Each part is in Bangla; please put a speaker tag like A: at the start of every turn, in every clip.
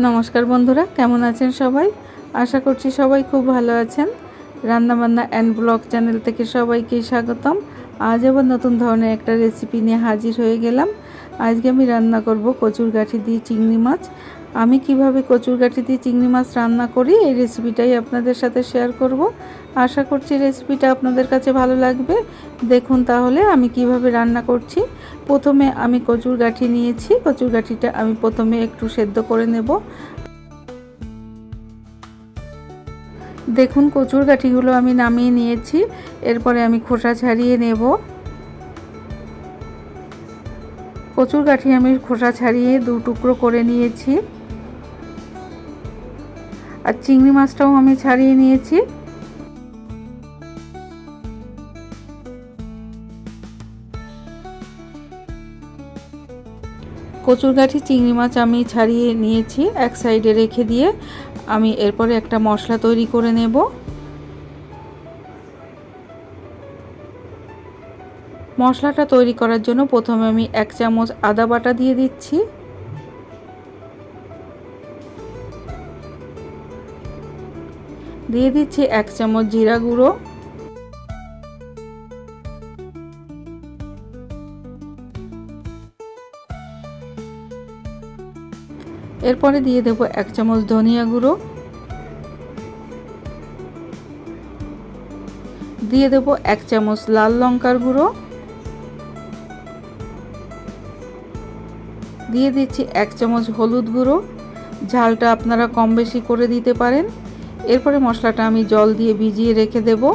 A: নমস্কার বন্ধুরা, কেমন আছেন সবাই? আশা করছি সবাই খুব ভালো আছেন। রান্নাবান্না অ্যান্ড ব্লগ চ্যানেল থেকে সবাইকে স্বাগতম। আজ আবার নতুন ধরনের একটা রেসিপি নিয়ে হাজির হয়ে গেলাম। আজকে আমি রান্না করব কচুর গাঠি দিয়ে চিংড়ি মাছ। আমি কীভাবে কচুর গাঠি দিয়ে চিংড়ি মাছ রান্না করি, এই রেসিপিটাই আপনাদের সাথে শেয়ার করব। আশা করছি রেসিপিটা আপনাদের কাছে ভালো লাগবে। দেখুন তাহলে আমি কীভাবে রান্না করছি। প্রথমে আমি কচুর গাঠি নিয়েছি, কচুর গাঠিটা আমি প্রথমে একটু সেদ্ধ করে নেব। দেখুন, কচুর গাঠিগুলো আমি নামিয়ে নিয়েছি, এরপরে আমি খোসা ছাড়িয়ে নেব। কচুর গাঠি আমি খোসা ছাড়িয়ে দু টুকরো করে নিয়েছি। আর চিংড়ি মাছটাও আমি ছাড়িয়ে নিয়েছি। কচুর গাঠি চিংড়ি মাছ আমি ছাড়িয়ে নিয়েছি এক সাইডে রেখে দিয়ে। আমি এরপরে একটা মশলা তৈরি করে নেব। মশলাটা তৈরি করার জন্য প্রথমে আমি এক চামচ আদা বাটা দিয়ে দিচ্ছি। দিয়ে দিচ্ছি এক চামচ জিরা গুঁড়ো। এরপরে দিয়ে দেব এক চামচ ধনিয়া গুঁড়ো। দিয়ে দেব এক চামচ লাল লঙ্কার গুঁড়ো। দিয়ে দিচ্ছি এক চামচ হলুদ গুঁড়ো। ঝালটা আপনারা কম বেশি করে দিতে পারেন। এরপরে মশলাটা আমি জল দিয়ে ভিজিয়ে রেখে দেবো।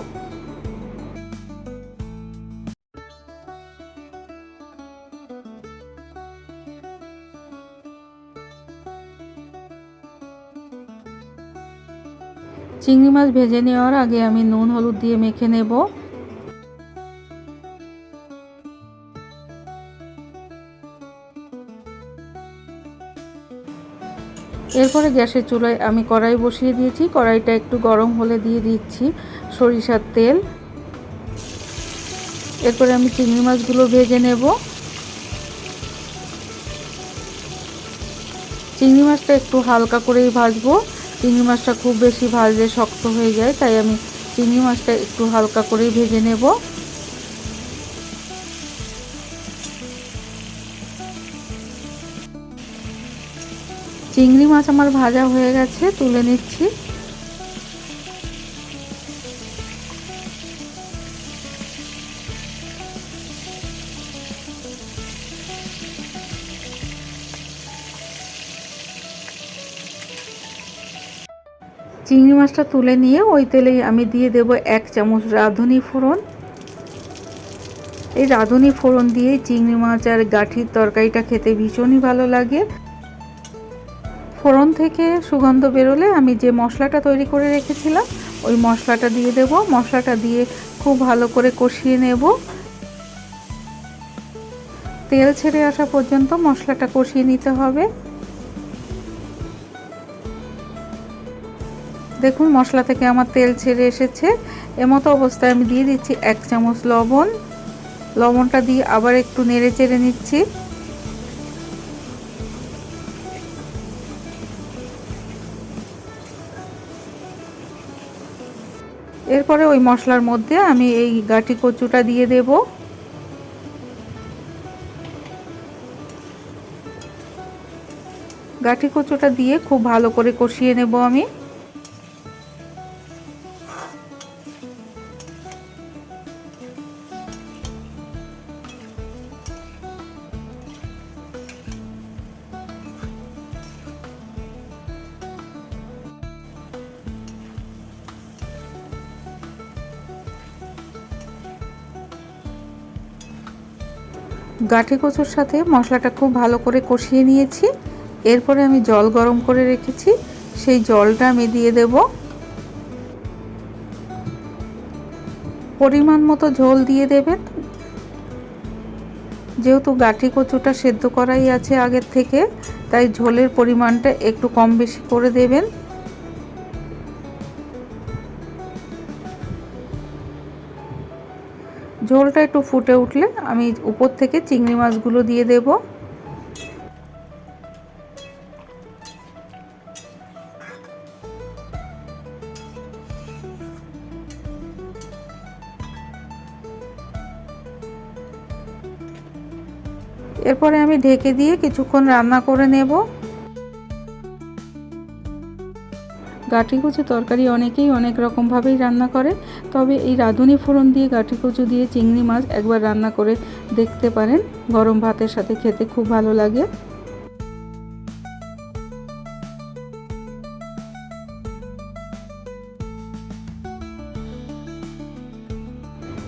A: চিংড়ি মাছ ভেজে নেওয়ার আগে আমি নুন, হলুদ দিয়ে মেখে নেব। এরপরে গ্যাসের চুলায় আমি কড়াই বসিয়ে দিয়েছি। কড়াইটা একটু গরম হলে দিয়ে দিচ্ছি সরিষার তেল। এরপরে আমি চিংড়ি মাছগুলো ভেজে নেব। চিংড়ি মাছটা একটু হালকা করেই ভাজবো। চিংড়ি মাছটা খুব বেশি ভাজলে শক্ত হয়ে যায়, তাই আমি চিংড়ি মাছটা একটু হালকা করেই ভেজে নেব। চিংড়ি মাছ আমার ভাজা হয়ে গেছে, তুলে নিচ্ছি। চিংড়ি মাছটা তুলে নিয়ে ওই তেলেই আমি দিয়ে দেব এক চামচ রাঁধুনি ফোড়ন। এই রাঁধুনি ফোড়ন দিয়ে চিংড়ি মাছ আর গাঠির তরকারিটা খেতে ভীষণই ভালো লাগে। ফোড়ন থেকে সুগন্ধ বেরোলে আমি যে মশলাটা তৈরি করে রেখেছিলাম, ওই মশলাটা দিয়ে দেব। মশলাটা দিয়ে খুব ভালো করে কষিয়ে নেব। তেল ছেড়ে আসা পর্যন্ত মশলাটা কষিয়ে নিতে হবে। দেখুন, মশলা থেকে আমার তেল ছেড়ে এসেছে। এমতো অবস্থায় আমি দিয়ে দিচ্ছি এক চামচ লবণ। লবণটা দিয়ে আবার একটু নেড়ে চেড়ে নিচ্ছি। এরপরে ওই মশলার মধ্যে আমি এই গাঠি কচুটা দিয়ে দেব। গাঠি কচুটা দিয়ে খুব ভালো করে কষিয়ে নেব আমি। গাঠি কচুর সাথে মশলাটা খুব ভালো করে কষিয়ে নিয়েছি। এরপরে আমি জল গরম করে রেখেছি। সেই জলটা আমি দিয়ে দেব। পরিমাণ মতো ঝোল দিয়ে দেবেন। যেহেতু গাঠি কচুটা সেদ্ধ করাই আছে আগের থেকে, তাই ঝোলের পরিমাণটা একটু কম বেশি করে দেবেন। ঝোলটা একটু ফুটে উঠলে আমি উপর থেকে চিংড়ি মাছগুলো দিয়ে দেব। এরপরে আমি ঢেকে দিয়ে কিছুক্ষণ রান্না করে নেব। কচু তরকারি অনেকেই অনেক রকমভাবেই রান্না করে, তবে এই রাঁধুনি ফোড়ন দিয়ে কচু দিয়ে চিংড়ি মাছ একবার রান্না করে দেখতে পারেন। গরম ভাতের সাথে খেতে খুব ভালো লাগে।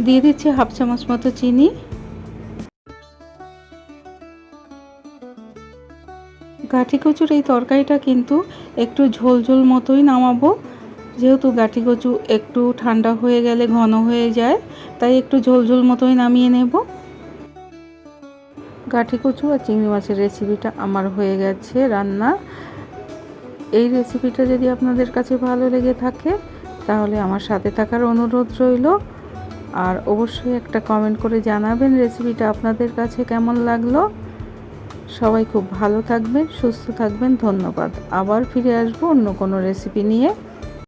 A: দিয়ে দিচ্ছি হাফ চামচ মতো চিনি। গাঠি কচুর এই তরকারিটা কিন্তু একটু ঝোল ঝোল মতোই নামাবো। যেহেতু গাঠি কচু একটু ঠান্ডা হয়ে গেলে ঘন হয়ে যায়, তাই একটু ঝোল ঝোল মতোই নামিয়ে নেব। গাঠি কচু আর চিংড়ি মাছের রেসিপিটা আমার হয়ে গেছে রান্না। এই রেসিপিটা যদি আপনাদের কাছে ভালো লেগে থাকে, তাহলে আমার সাথে থাকার অনুরোধ রইল। আর অবশ্যই একটা কমেন্ট করে জানাবেন রেসিপিটা আপনাদের কাছে কেমন লাগল। সবাই খুব ভালো থাকবেন সুস্থ থাকবেন ধন্যবাদ। আবার ফিরে আসব অন্য কোনো রেসিপি নিয়ে।